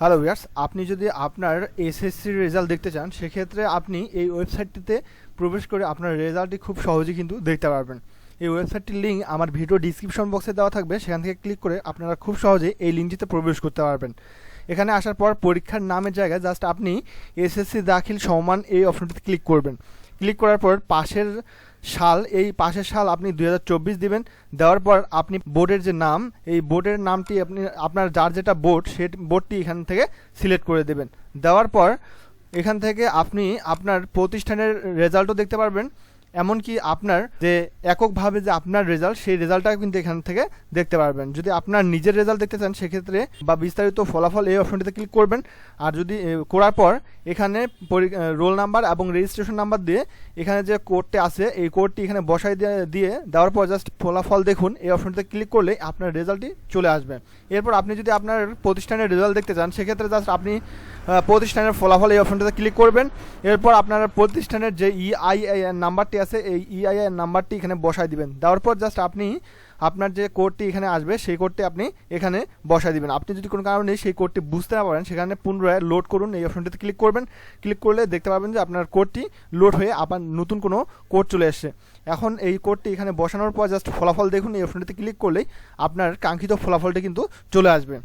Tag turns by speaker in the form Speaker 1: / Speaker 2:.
Speaker 1: Hello viewers আপনি যদি আপনার এসএসসির রেজাল্ট দেখতে চান, সেক্ষেত্রে আপনি এই ওয়েবসাইটটিতে প্রবেশ করে আপনার রেজাল্টটি খুব সহজেই কিন্তু দেখতে পারবেন। এই ওয়েবসাইটটির লিঙ্ক আমার ভিডিও ডিসক্রিপশন বক্সে দেওয়া থাকবে, সেখান থেকে ক্লিক করে আপনারা খুব সহজেই এই লিঙ্কটিতে প্রবেশ করতে পারবেন। এখানে আসার পর পরীক্ষার নামের জায়গায় জাস্ট আপনি এসএসসি দাখিল সমান এই অপশনটিতে ক্লিক করবেন। ক্লিক করার পর পাশের সাল এই পাশের সাল আপনি দুই দিবেন। দেওয়ার পর আপনি বোর্ডের যে নাম, এই বোর্ডের নামটি আপনি, আপনার যার যেটা বোর্ড, সে বোর্ডটি এখান থেকে সিলেক্ট করে দেবেন। দেওয়ার পর এখান থেকে আপনি আপনার প্রতিষ্ঠানের রেজাল্টও দেখতে পারবেন। এমনকি আপনার যে এককভাবে যে আপনার রেজাল্ট সেই রেজাল্টটা কিন্তু এখান থেকে দেখতে পারবেন। যদি আপনার নিজের রেজাল্ট দেখতে চান, সেক্ষেত্রে বা বিস্তারিত ফলাফল এই অপশনটিতে ক্লিক করবেন। আর যদি করার পর এখানে রোল নাম্বার এবং রেজিস্ট্রেশন নাম্বার দিয়ে এখানে যে কোডটি আছে, এই কোডটি এখানে বসাই দিয়ে দেওয়ার পর জাস্ট ফলাফল দেখুন। এই অপশনটিতে ক্লিক করলে আপনার রেজাল্টটি চলে আসবে। এরপর আপনি যদি আপনার প্রতিষ্ঠানের রেজাল্ট দেখতে চান, সেক্ষেত্রে জাস্ট আপনি প্রতিষ্ঠানের ফলাফল এই অপশনটিতে ক্লিক করবেন। এরপর আপনার প্রতিষ্ঠানের যে ইআইআইএন নাম্বারটি আছে, এই ইআইআইএন নাম্বারটি এখানে বসাই দিবেন। দেওয়ার পর জাস্ট আপনি আপনার যে কোডটি এখানে আসবে, সেই কোডটি আপনি এখানে বসাই দিবেন। আপনি যদি কোনো কারণে সেই কোডটি বুঝতে না পারেন, সেখানে পুনরায় লোড করুন, এই অপশনটিতে ক্লিক করবেন। ক্লিক করলে দেখতে পাবেন যে আপনার কোডটি লোড হয়ে আবার নতুন কোনো কোড চলে এসছে। এখন এই কোডটি এখানে বসানোর পর জাস্ট ফলাফল দেখুন, এই অপশনটিতে ক্লিক করলেই আপনার কাঙ্ক্ষিত ফলাফলটি কিন্তু চলে আসবে।